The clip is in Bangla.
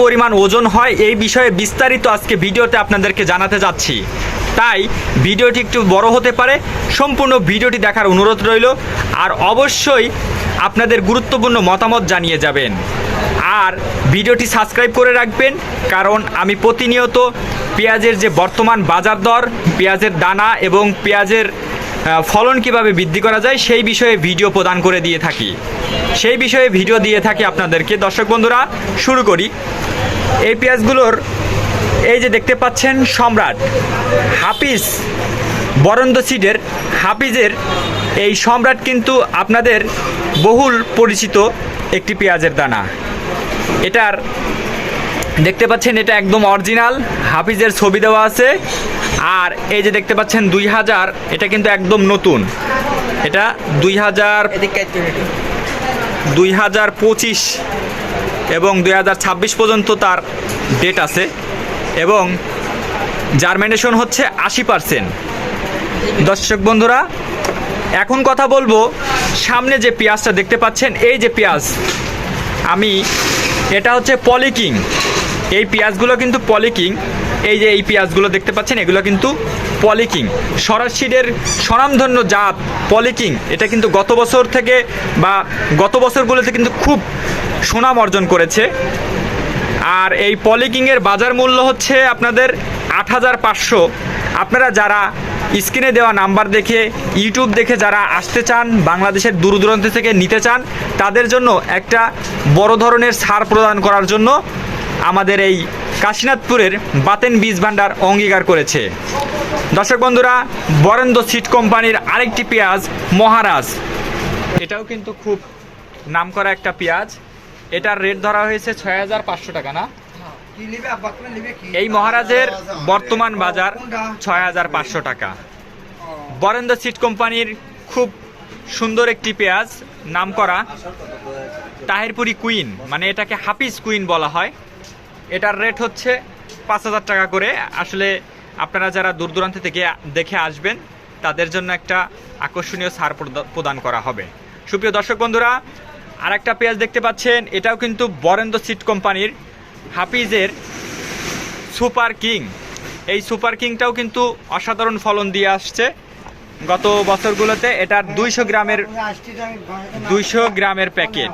পরিমাণ ওজন হয়, এই বিষয়ে বিস্তারিত আজকে ভিডিওতে আপনাদেরকে জানাতে যাচ্ছি। তাই ভিডিওটি একটু বড় হতে পারে, সম্পূর্ণ ভিডিওটি দেখার অনুরোধ রইল, আর অবশ্যই আপনাদের গুরুত্বপূর্ণ মতামত জানিয়ে যাবেন। আর ভিডিওটি সাবস্ক্রাইব করে রাখবেন, কারণ আমি প্রতিনিয়ত পেঁয়াজের যে বর্তমান বাজার দর, পেঁয়াজের দানা এবং পেঁয়াজের ফলন কীভাবে বৃদ্ধি করা যায় সেই বিষয়ে ভিডিও প্রদান করে দিয়ে থাকি। সেই বিষয়ে ভিডিও দিয়ে থাকি আপনাদেরকে। দর্শক বন্ধুরা, শুরু করি। এই পেঁয়াজগুলোর, এই যে দেখতে পাচ্ছেন সম্রাট হাফিজ, বরন্দ সিডের হাফিজের এই সম্রাট কিন্তু আপনাদের বহুল পরিচিত একটি পেঁয়াজের দানা। এটার, দেখতে পাচ্ছেন এটা একদম অরিজিনাল, হাফিজের ছবি দেওয়া আছে। আর এই যে দেখতে পাচ্ছেন দুই হাজার এটা কিন্তু একদম নতুন। এটা দুই হাজার দুই। হাজার পঁচিশ এবং দুই হাজার ছাব্বিশ পর্যন্ত তার ডেট আছে এবং জার্মিনেশন হচ্ছে আশি পার্সেন্ট দর্শক বন্ধুরা এখন কথা বলব সামনে যে পেঁয়াজটা দেখতে পাচ্ছেন এই যে পেঁয়াজ আমি এটা হচ্ছে পলিকিং। এই পেঁয়াজগুলো কিন্তু পলিকিং এই যে এই পেঁয়াজগুলো দেখতে পাচ্ছেন, এগুলো কিন্তু পলিকিং। সরাসিডের স্বনামধন্য জাত পলিকিং। এটা কিন্তু গত বছর থেকে বা গত বছরগুলোতে কিন্তু খুব সুনাম অর্জন করেছে। আর এই পলিকিংয়ের বাজার মূল্য হচ্ছে আপনাদের আট হাজার পাঁচশো। আপনারা যারা স্ক্রিনে দেওয়া নাম্বার দেখে, ইউটিউব দেখে যারা আসতে চান, বাংলাদেশের দূর দূরান্ত থেকে নিতে চান, তাদের জন্য একটা বড় ধরনের ছাড় প্রদান করার জন্য আমাদের এই কাশীনাথপুরের বাতেন বীজ ভাণ্ডার অঙ্গীকার করেছে। দর্শক বন্ধুরা, বরেন্দ্র সিট কোম্পানির আরেকটি পেঁয়াজ মহারাজ। এটাও কিন্তু খুব নামকরা একটা পেঁয়াজ। এটার রেট ধরা হয়েছে ছয় হাজার পাঁচশো টাকা, না? এই মহারাজের বর্তমান বাজার ছয় হাজার পাঁচশো টাকা। বরেন্দ্র সিট কোম্পানির খুব সুন্দর একটি পেঁয়াজ নাম করা তাহিরপুরি কুইন মানে এটাকে হাফিজ কুইন বলা হয়। এটার রেট হচ্ছে পাঁচ হাজার টাকা করে। আসলে আপনারা যারা দূর দূরান্ত থেকে দেখে আসবেন, তাদের জন্য একটা আকর্ষণীয় প্রদা- প্রদান করা হবে। সুপ্রিয় দর্শক বন্ধুরা আর একটা পেঁয়াজ দেখতে পাচ্ছেন, এটাও কিন্তু বরেন্দ্র সিট কোম্পানির হাফিজের সুপার কিং। এই সুপার কিংটাও কিন্তু অসাধারণ ফলন দিয়ে আসছে। গত বছরগুলোতে এটার দুইশো গ্রামের দুইশো গ্রামের প্যাকেট।